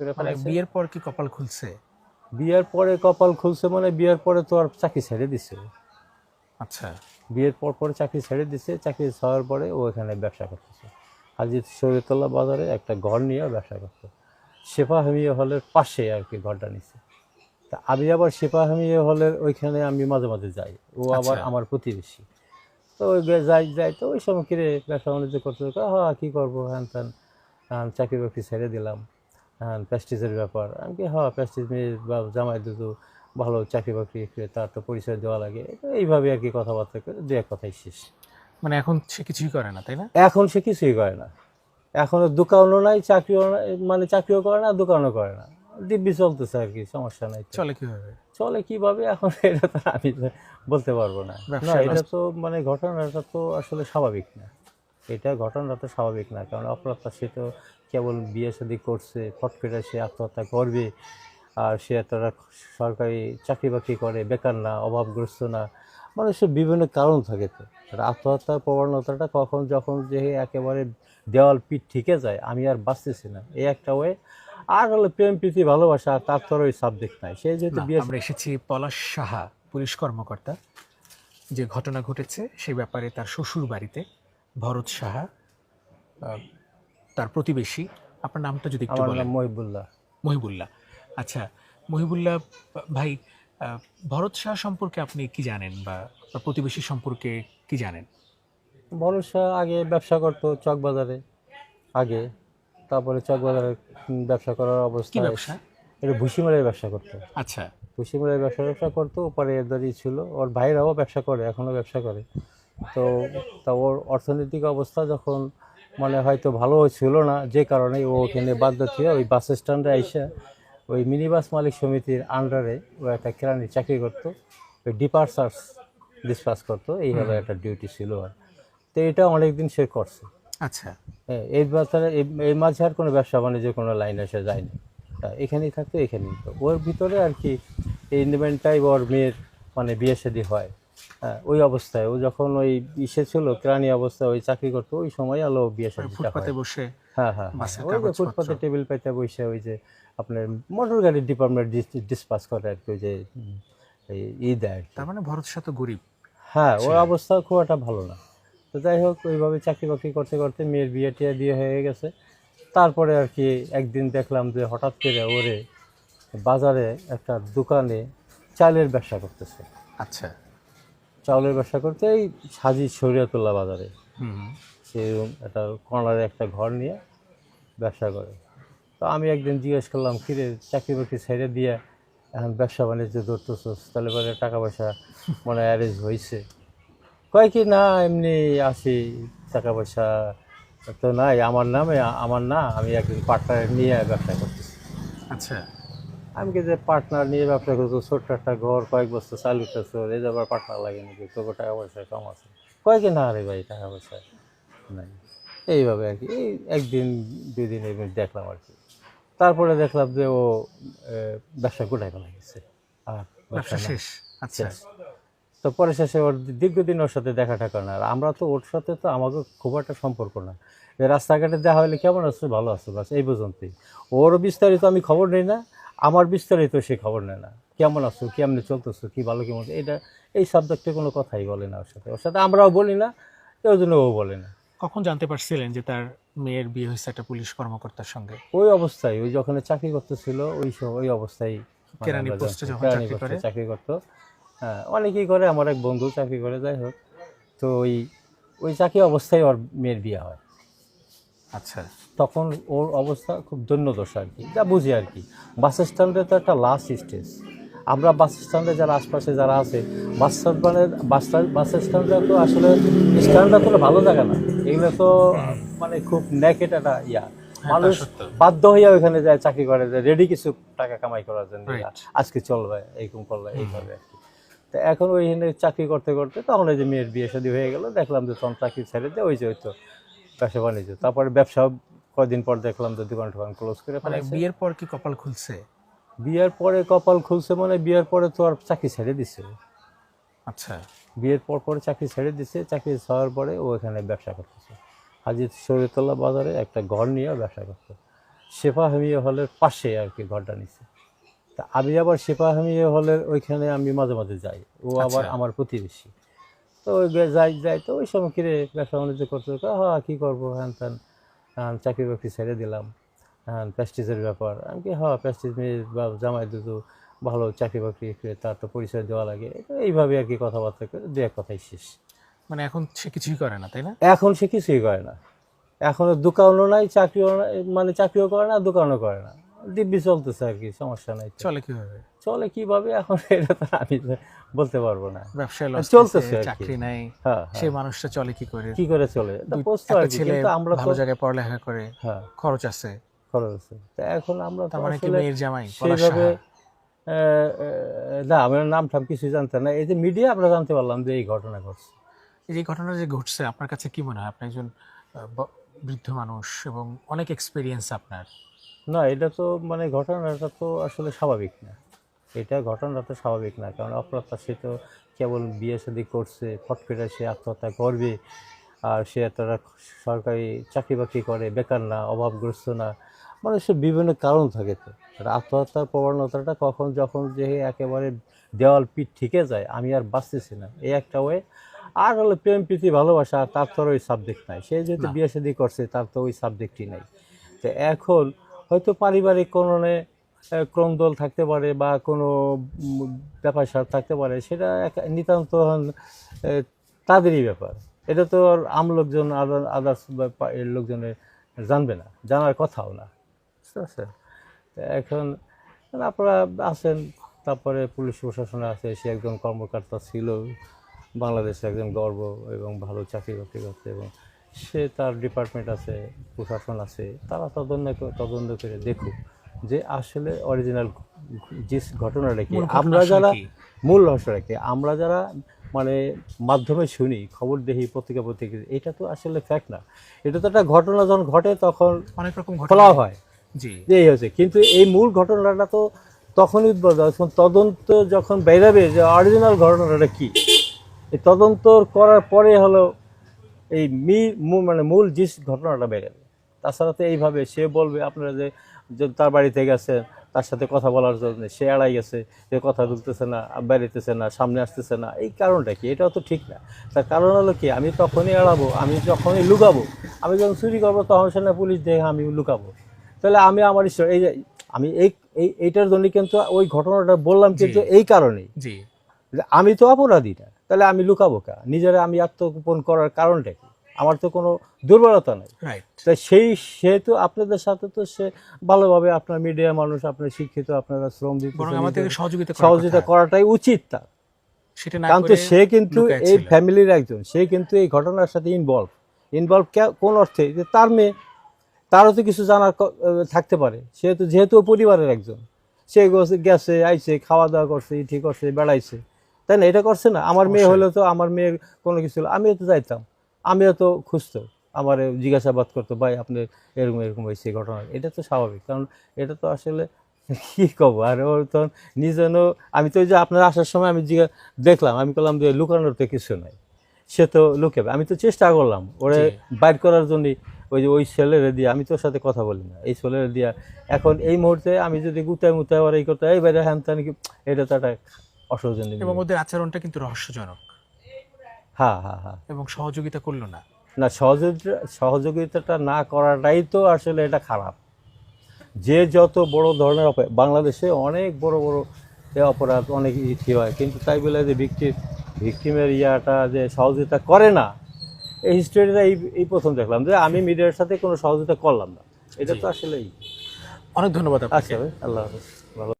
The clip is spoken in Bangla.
মানে বিয়ের পর কি কপাল খুলছে? বিয়ের পরে কপাল খুলছে মানে বিয়ের পরে তো আর চাকরি ছেড়ে দিছে। আচ্ছা। বিয়ের পর পরে চাকরি ছেড়ে দিছে চাকরি ছাড়ার পরে ও এখানে ব্যবসা করতেছে। হাজির শরীরতলা বাজারে একটা ঘর নিয়ে ব্যবসা করতো। শেফা হামিয়া হলের পাশে আর কি ঘরটা নিছে। তা আমি আবার শেফা হামিয়া হলের ওইখানে আমি মাঝে মাঝে যাই। ও আবার আচ্ছা। আমার প্রতিবেশী। তো ওই যাই যাই তো ওই সময় কিরে ব্যবসা বাণিজ্য করতে হ্যাঁ কী করব? হ্যান ত্যান চাকরি বাকরি ছেড়ে দিলাম। হ্যাঁ প্যাস্টিজের ব্যাপার। আমি কি হ্যাঁ প্যাস্টিজ মেয়ে বা জামাই দুটো ভালো চাকরি বাকরি করে তার তো পরিচয় দেওয়া লাগে। এইভাবে আর কি কথাবার্তা করে দু এক কথাই শেষ। মানে এখন সে কিছুই করে না তাই না? এখন সে কিছুই করে না। এখন দোকানও নাই চাকরিও মানে চাকরিও করে না দোকানও করে না। দিব্যি চলতেছে আর কি সমস্যা নাই চলে কীভাবে? চলে কীভাবে? এখন এটা তো আমি বলতে পারব না। না এটা তো মানে ঘটনাটা তো আসলে স্বাভাবিক না। এটা ঘটনাটা তো স্বাভাবিক না কারণ অপরাধটা সে তো কেবল বিয়ে শাদি করছে ফট করে সে আত্মহত্যা করবে আর সে একটা সরকারি চাকরি বাকরি করে বেকার না অভাবগ্রস্ত না। মানুষের বিভিন্ন কারণ থাকে তো। আত্মহত্যার প্রবণতাটা কখন যখন যে একেবারে দেওয়াল পিঠ ঠিকে যায় আমি আর বাঁচতেছি না। এই একটা ওয়ে। আর হলো প্রেম প্রীতি ভালোবাসা আর তার তো ওই সাবজেক্ট নাই। সে যেহেতু বিয়ে আমরা এসেছি পলাশ সাহা পুলিশ কর্মকর্তা। যে ঘটনা ঘটেছে সেই ব্যাপারে তার শ্বশুর বাড়িতে ভরত সাহা তার প্রতিবেশী। আপনার নামটা যদি একটু আমার বলেন। নাম মহিবুল্লাহ। মহিবুল্লাহ। আচ্ছা মহিবুল্লাহ ভাই ভরত শাহ সম্পর্কে আপনি কি জানেন বা বা প্রতিবেশী সম্পর্কে কি জানেন? ভরত শাহ আগে ব্যবসা করতো চকবাজারে আগে। তারপরে চকবাজারে ব্যবসা করার কি অবস্থা ব্যবসা? এটা ভুসিমারের ব্যবসা করতো। আচ্ছা। ভুসিমারের ব্যবসা ব্যবসা করতো পরে এদেরই ছিল। ওর ভাইরাও ব্যবসা করে এখনও ব্যবসা করে। তো তা ওর অর্থনৈতিক অবস্থা যখন মানে হয়তো ভালো ছিল না যে কারণে ও ওখানে বাধ্য থেকে ওই বাস স্ট্যান্ডে আইসা ওই মিনি বাস মালিক সমিতির আন্ডারে ও একটা কেরানি চাকরি করতো ওই ডিপার্সার্স ডিসপাস করতো এইভাবে একটা ডিউটি ছিল আর। তো এটা অনেকদিন সে করছে। আচ্ছা। হ্যাঁ, এই ব্যাপারে এই- মাঝে আর কোনো ব্যবসা বাণিজ্য কোনো লাইন এসে যায়নি। তা এখানেই থাকতো এখানেই তো ওর ভিতরে আর কি এই ইন্ডিপেন্ডেন্টাই ওর মেয়ের মানে বিয়ে শাদী হয়। হ্যাঁ ওই অবস্থায়। ও যখন ওই ইসে ছিল কেরানি অবস্থায় ওই চাকরি করতো ওই সময় আলো বিয়ে ফুটপাতে বসে হ্যাঁ হ্যাঁ হ্যাঁ। ওই যে ফুটপাতে টেবিল পাইতে বসে ওই যে আপনার মোটর গাড়ির ডিপার্টমেন্ট ডিসপাস করে আর কি ওই যে এই ই দেয় তার মানে ভরত তো গরিব। হ্যাঁ ওর অবস্থা খুব একটা ভালো না। তো যাই হোক ওইভাবে চাকরি বাকরি করতে করতে মেয়ের বিয়ে টিয়ে দিয়ে হয়ে গেছে। তারপরে আর কি একদিন দেখলাম যে হঠাৎ করে ওরে বাজারে একটা দোকানে চালের ব্যবসা করতেছে। আচ্ছা। চাউলের ব্যবসা করতে এই সাজি শরিয়াতুল্লাহ বাজারে। হুম সে একটা কর্নারে একটা ঘর নিয়ে ব্যবসা করে। তো আমি একদিন জিজ্ঞেস করলাম কিরে চাকরি বাকরি ছেড়ে দিয়ে এখন ব্যবসা বাণিজ্য ধরতেছোস? তাহলে পরে টাকা পয়সা মনে অ্যারেঞ্জ হয়েছে কয় কি না এমনি আসি টাকা পয়সা তো নাই। আমার নামে আমার না আমি একদিন পার্টনার নিয়ে ব্যবসা করতেছি। আচ্ছা। আমি কি যে পার্টনার নিয়ে ব্যবসা করছ ছোট্ট একটা ঘর কয়েক বছর চালু করছ এই যাবার পার্টনার লাগে নাকি? তোকে টাকা পয়সা কম আছে। কয় কি না রে ভাই টাকা পয়সা নাই। এইভাবে আর কি এই একদিন দুই দিন এইভাবে দেখলাম আর কি। তারপরে দেখলাম যে ও ব্যবসা গোটায় ফেলা গেছে। আর ব্যবসা শেষ? আচ্ছা। তো পরে শেষে ওর দীর্ঘদিন ওর সাথে দেখা টাকা না। আর আমরা তো ওর সাথে তো আমাকে খুব একটা সম্পর্ক না। যে রাস্তাঘাটে দেখা হলে কেমন আছো? ভালো আছো বাস এই পর্যন্তই। ওর বিস্তারিত আমি খবর নিই না। আমার বিস্তারিত সে খবর নেয় না। কেমন আছো? কেমনে চলতেছো? কি ভালো কেমন এটা এই সাবজেক্টে কোনো কথাই বলে না ওর সাথে। ওর সাথে আমরাও বলি না ওই জন্য ও বলে না। কখন জানতে পারছিলেন যে তার মেয়ের বিয়ে হয়েছে একটা পুলিশ কর্মকর্তার সঙ্গে? ওই অবস্থায় ওই যখন চাকরি করতেছিল ওই সব ওই অবস্থায় কেরানি পোস্টে যখন চাকরি করে? চাকরি করতো। হ্যাঁ অনেকেই করে আমার এক বন্ধু চাকরি করে যাই হোক। তো ওই ওই চাকরি অবস্থায় ওর মেয়ের বিয়ে হয়। আচ্ছা। তখন ওর অবস্থা খুব দৈন্যদশা আর কি। যা বুঝি আর কি। বাস স্ট্যান্ডে তো একটা লাস্ট স্টেজ আমরা বাস স্ট্যান্ডে যারা আশপাশে যারা আছে বাস স্ট্যান্ডে বাস বাস স্ট্যান্ডে তো আসলে স্ট্যান্ডটা তো ভালো জায়গা না। এগুলো তো মানে খুব নেকেট একটা ইয়া। মানুষ বাধ্য হইয়া ওইখানে যায় চাকরি করে যে রেডি কিছু টাকা কামাই করার জন্য. আজকে চলবে এইরকম করবে এইভাবে আর কি। তো এখন ওইখানে চাকরি করতে করতে তখন ওই যে মেয়ের বিয়ে শাদী হয়ে গেল দেখলাম যে তখন চাকরি ছেড়ে দিয়ে ওই যে হয়তো ব্যবসা বাণিজ্য। তারপরে ব্যবসা কয়দিন পর দেখলাম যে দোকান টোকান ক্লোজ করে মানে বিয়ের পর কি কপাল খুলছে? বিয়ের পরে কপাল খুলছে মানে বিয়ের পরে তো আর চাকরি ছেড়ে দিছে। আচ্ছা। বিয়ের পর পরে চাকরি ছেড়ে দিছে চাকরি ছাড়ার পরে ও এখানে ব্যবসা করতেছে। হাজির শরীরতলা বাজারে একটা ঘর নিয়ে ব্যবসা করতো শেফা হামিয়া হলের পাশে আর কি ঘরটা নিছে। তা আমি আবার শেফা হামিয়া হলের ওইখানে আমি মাঝে মাঝে যাই। ও আবার আচ্ছা। আমার প্রতিবেশী। তো ওই যাই যাই তো ওই সময় কিরে ব্যবসা বাণিজ্য করতে হ্যাঁ কী করব? হ্যান ত্যান চাকরি বাকরি ছেড়ে দিলাম। হ্যাঁ প্যাস্টিজের ব্যাপার। আমি কি হ্যাঁ প্যাস্টিজ বা জামাই দুটো ভালো চাকরি বাকরি করে তার তো পরিচয় দেওয়া লাগে। এইভাবে আর কি কথাবার্তা করে দু এক কথাই শেষ। মানে এখন সে কিছুই করে না তাই না? এখন সে কিছুই করে না। এখন দোকানও নাই চাকরিও নাই মানে চাকরিও করে না দোকানও করে না। দিব্যি চলতেছে আর কি সমস্যা নাই চলে কীভাবে? চলে কীভাবে? এখন এটা তো আমি বলতে পারব না। ব্যবসায় চলতেছে চাকরি নাই হ্যাঁ সেই হ্যাঁ। মানুষটা চলে কি করে? কি করে চলে? ছেলে আমরা ভালো জায়গায় পড়ালেখা করে হ্যাঁ। খরচ আছে। খরচ আছে। তা এখন আমরা তার মানে কি মেয়ের জামাই আহ, না আমার নাম ঠাম কিছু জানতে না। এই যে মিডিয়া আমরা জানতে পারলাম যে এই ঘটনা ঘটছে। এই যে ঘটনা যে ঘটছে আপনার কাছে কি মনে হয়? আপনি একজন বৃদ্ধ মানুষ এবং অনেক এক্সপিরিয়েন্স আপনার। না এটা তো মানে ঘটনাটা তো আসলে স্বাভাবিক না। এটা ঘটনাটা তো স্বাভাবিক না কারণ অপ্রত্যাশিত কেবল বিয়ে শাদী করছে ফট করে সে আত্মহত্যা করবে আর সে তারা সরকারি চাকরি বাকরি করে বেকার না অভাবগ্রস্ত না। মানুষের বিভিন্ন কারণ থাকে তো। আত্মহত্যার প্রবণতাটা কখন যখন যে একেবারে দেওয়াল পিঠ ঠিকে যায় আমি আর বাঁচতেছি না। এই একটা ওয়ে। আর হলো প্রেম প্রীতি ভালোবাসা তার তো আর ওই সাবজেক্ট নাই। সে যেহেতু। বিয়ে শাদী করছে তার তো ওই সাবজেক্টই নাই। তো এখন হয়তো পারিবারিক কোনো ক্রমদল থাকতে পারে বা কোনো ব্যাপার স্যাপার থাকতে পারে, সেটা এক- নিতান্ত তাদেরই ব্যাপার। এটা তো আর আম লোকজন আদার্স লোকজনের জানবে না, জানার কথাও না। বুঝতে পারছেন? এখন আপনারা আছেন, তারপরে পুলিশ প্রশাসনে আছে, সে একজন কর্মকর্তা ছিল, বাংলাদেশে একজন গর্ব এবং ভালো চাকরি বাকরি করছে এবং সে তার ডিপার্টমেন্ট আছে প্রশাসন আছে তারা তদন্ত তদন্ত করে দেখুক যে আসলে অরিজিনাল যে ঘটনাটা কি। আমরা যারা মূল রহস্যটা কি আমরা যারা মানে মাধ্যমে শুনি খবর দেখি পত্রিকা পত্রিকা এটা তো আসলে ফ্যাক্ট না। এটা তো একটা ঘটনা যখন ঘটে তখন অনেক রকম খোলা ঘটনা হয়। জি। এই হয়েছে। কিন্তু এই মূল ঘটনাটা তো তখনই উদ্ভব হয় যখন তদন্ত যখন বেরাবে যে অরিজিনাল ঘটনাটা কি। এই তদন্ত করার পরে হলো এই মি মানে মূল যে ঘটনাটা বেড়ে বেরাবে তাছাড়া তো এইভাবে সে বলবে আপনারা যে তার বাড়িতে গেছেন তার সাথে কথা বলার জন্য সে এড়াই গেছে যে কথা বলতেছে না বেরোতেছে না সামনে আসতেছে না এই কারণটা কি? এটাও তো ঠিক না। তার কারণ হলো কি? আমি তখনই এড়াবো আমি যখনই লুকাবো আমি যখন চুরি করব তখন সে না পুলিশ দেখে আমি লুকাবো। তাহলে আমি আমার ঈশ্বর এই যে আমি এই এই এইটার জন্য কিন্তু ওই ঘটনাটা বললাম কিন্তু এই কারণেই। আমি তো অপরাধী না তাহলে আমি লুকাবো কা? নিজেরা আমি আত্মগোপন করার কারণটা কি? আমার তো কোনো দুর্বলতা নেই। তাই সেই সেহেতু আপনাদের সাথে তো সে ভালোভাবে আপনার মিডিয়া মানুষ আপনার শিক্ষিত আপনারা শ্রম দিতে সহযোগিতা। করাটাই উচিত তার কারণ তো সে কিন্তু এই ফ্যামিলির একজন। সে কিন্তু এই ঘটনার সাথে ইনভলভ ইনভলভ কোন অর্থে? যে তার মেয়ে তারও তো কিছু জানার থাকতে পারে। সে তো যেহেতু পরিবারের একজন। সে গেছে- গেছে আইছে খাওয়া দাওয়া করছে ইটি করছে বেড়াইছে। তাই না? এটা করছে না। আমার মেয়ে হলে তো আমার মেয়ে কোনো কিছু আমিও তো যাইতাম আমিও তো খুঁজতো। আমার জিজ্ঞাসাবাদ করতো ভাই আপনি এরকম এরকম হয়েছে ঘটনা। এটা তো স্বাভাবিক। কারণ এটা তো আসলে কি কব? আর ওর তো নিজেনও আমি তো ওই যে আপনার আসার সময় আমি জিজ্ঞাসা দেখলাম আমি বললাম যে লুকানোর তো কিছু নাই। সে তো লুকাবে। আমি তো চেষ্টা করলাম ওরে। বাইর করার জন্য ওই যে ওই ছেলেরে দিয়ে আমি তোর সাথে কথা বলি না। এই ছেলেরে দিয়া এখন এই মুহূর্তে আমি যদি গুতায় মুতায় আর এই করতে এই বাইরে হ্যান ত্যান কি এটা তো একটা অসৌজন্য এবং ওদের আচরণটা কিন্তু রহস্যজনক। হ্যাঁ হ্যাঁ হ্যাঁ। এবং সহযোগিতা করল না। না সহযোগিতা সহযোগিতাটা না করাটাই তো আসলে এটা খারাপ। যে যত বড় ধরনের বাংলাদেশে অনেক বড় বড় এ অপরাধ অনেক ইতি হয় কিন্তু তাই বলে যে ভিক্টিম ভিক্টিমের ইয়াটা যে সহযোগিতা করে না এই হিস্টোরিটা এই এই প্রথম দেখলাম যে আমি মিডিয়ার সাথে কোনো সহযোগিতা করলাম না। এটা তো আসলেই। অনেক ধন্যবাদ আচ্ছা আল্লাহ হাফেজ।